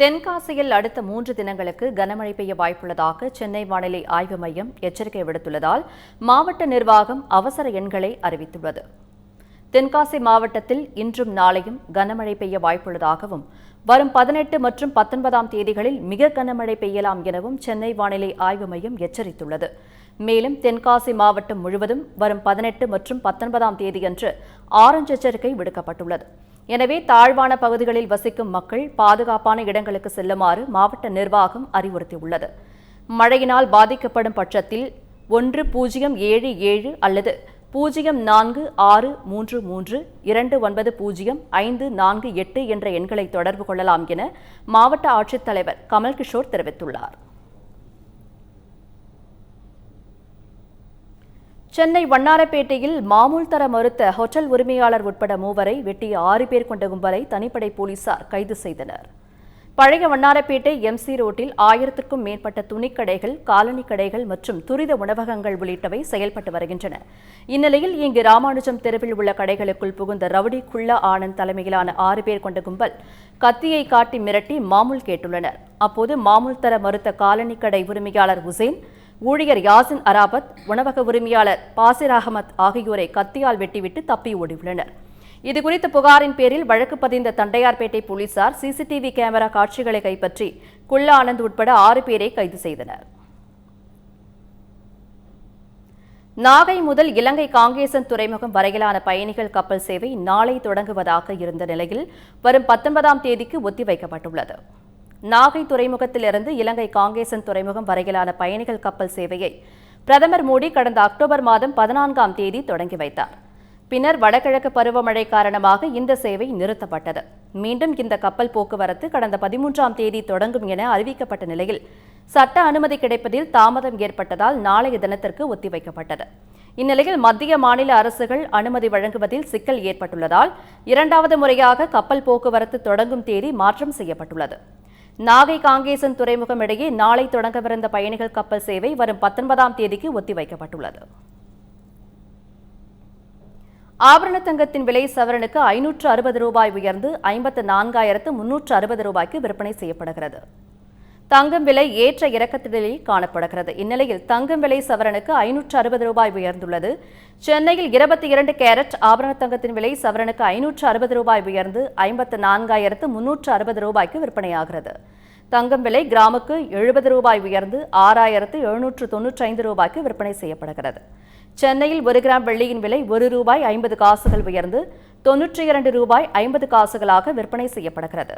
தென்காசியில் அடுத்த மூன்று தினங்களுக்கு கனமழை பெய்ய வாய்ப்புள்ளதாக சென்னை வானிலை ஆய்வு மையம் எச்சரிக்கை விடுத்துள்ளதால் மாவட்ட நிர்வாகம் அவசர எண்களை அறிவித்துள்ளது. தென்காசி மாவட்டத்தில் இன்றும் நாளையும் கனமழை பெய்ய வாய்ப்புள்ளதாகவும் வரும் பதினெட்டு மற்றும் பத்தொன்பதாம் தேதிகளில் மிக கனமழை பெய்யலாம் எனவும் சென்னை வானிலை ஆய்வு மையம் எச்சரித்துள்ளது. மேலும் தென்காசி மாவட்டம் முழுவதும் வரும் பதினெட்டு மற்றும் பத்தொன்பதாம் தேதியன்று ஆரஞ்சு எச்சரிக்கை விடுக்கப்பட்டுள்ளது. எனவே தாழ்வான பகுதிகளில் வசிக்கும் மக்கள் பாதுகாப்பான இடங்களுக்கு செல்லுமாறு மாவட்ட நிர்வாகம் அறிவுறுத்தியுள்ளது. மழையினால் பாதிக்கப்படும் பட்சத்தில் ஒன்று பூஜ்ஜியம் ஏழு ஏழு அல்லது பூஜ்ஜியம் நான்கு ஆறு மூன்று மூன்று இரண்டு ஒன்பது பூஜ்ஜியம் ஐந்து நான்கு எட்டு என்ற எண்களை தொடர்பு கொள்ளலாம் என மாவட்ட ஆட்சித்தலைவர் கமல்கிஷோர் தெரிவித்துள்ளார். சென்னை வண்ணாரப்பேட்டையில் மாமூல் தர மறுத்த ஹோட்டல் உரிமையாளர் உட்பட மூவரை வெட்டிய ஆறு பேர் கொண்ட கும்பலை தனிப்படை போலீசார் கைது செய்தனர். பழைய வண்ணாரப்பேட்டை எம்சி ரோட்டில் ஆயிரத்திற்கும் மேற்பட்ட துணிக்கடைகள் காலனி கடைகள் மற்றும் துரித உணவகங்கள் உள்ளிட்டவை செயல்பட்டு வருகின்றன. இந்நிலையில் இங்கு ராமானுஜம் தெருவில் உள்ள கடைகளுக்குள் புகுந்த ரவுடி குள்ளா ஆனந்த் தலைமையிலான ஆறு பேர் கொண்ட கும்பல் கத்தியை காட்டி மிரட்டி மாமூல் கேட்டுள்ளனர். அப்போது மாமூல் தர மறுத்த காலனி கடை உரிமையாளர் உசேன் ஊழியர் யாசின் அராபத் உணவக உரிமையாளர் பாசிர் அகமத் ஆகியோரை கத்தியால் வெட்டிவிட்டு தப்பி ஓடியுள்ளனர். இதுகுறித்த புகாரின் பேரில் வழக்கு பதிந்த தண்டையார்பேட்டை போலீசார் சிசிடிவி கேமரா காட்சிகளை கைப்பற்றி குல்லா ஆனந்த் உட்பட ஆறு பேரை கைது செய்தனர். நாகை முதல் இலங்கை காங்கேசன் துறைமுகம் வரையிலான பயணிகள் கப்பல் சேவை நாளை தொடங்குவதாக இருந்த நிலையில் வரும் பத்தொன்பதாம் தேதிக்கு ஒத்திவைக்கப்பட்டுள்ளது. நாகை துறைமுகத்திலிருந்து இலங்கை காங்கேசன் துறைமுகம் வரையிலான பயணிகள் கப்பல் சேவையை பிரதமர் மோடி கடந்த அக்டோபர் மாதம் பதினான்காம் தேதி தொடங்கி வைத்தார். பின்னர் வடகிழக்கு பருவமழை காரணமாக இந்த சேவை நிறுத்தப்பட்டது. மீண்டும் இந்த கப்பல் போக்குவரத்து கடந்த பதிமூன்றாம் தேதி தொடங்கும் என அறிவிக்கப்பட்ட நிலையில் சட்ட அனுமதி கிடைப்பதில் தாமதம் ஏற்பட்டதால் நாளைய தினத்திற்கு ஒத்திவைக்கப்பட்டது. இந்நிலையில் மத்திய மாநில அரசுகள் அனுமதி வழங்குவதில் சிக்கல் ஏற்பட்டுள்ளதால் இரண்டாவது முறையாக கப்பல் போக்குவரத்து தொடங்கும் தேதி மாற்றம் செய்யப்பட்டுள்ளது. நாகை காங்கேசன் துறைமுகம் இடையே நாளை தொடங்கவிருந்த பயணிகள் கப்பல் சேவை வரும் பத்தொன்பதாம் தேதிக்கு ஒத்திவைக்கப்பட்டுள்ளது. ஆபரண தங்கத்தின் விலை சவரனுக்கு ஐநூற்று அறுபது ரூபாய் உயர்ந்து ஐம்பத்து நான்காயிரத்து முன்னூற்று அறுபது ரூபாய்க்கு விற்பனை செய்யப்படுகிறது. தங்கம் விலை ஏற்ற இறக்கத்திலேயே காணப்படுகிறது. இந்நிலையில் தங்கம் விலை சவரனுக்கு ஐநூற்று அறுபது ரூபாய் உயர்ந்துள்ளது. சென்னையில் இருபத்தி இரண்டு கேரட் ஆபரண தங்கத்தின் விலை சவரனுக்கு ஐநூற்று அறுபது ரூபாய் உயர்ந்து ஐம்பத்து நான்காயிரத்து முன்னூற்று அறுபது ரூபாய்க்கு விற்பனையாகிறது. தங்கம் விலை கிராமுக்கு எழுபது ரூபாய் உயர்ந்து ஆறாயிரத்து எழுநூற்று தொன்னூற்றி ஐந்து ரூபாய்க்கு விற்பனை செய்யப்படுகிறது. சென்னையில் ஒரு கிராம் வெள்ளியின் விலை ஒரு ரூபாய் ஐம்பது காசுகள் உயர்ந்து தொன்னூற்றி இரண்டு ரூபாய் ஐம்பது காசுகளாக விற்பனை செய்யப்படுகிறது.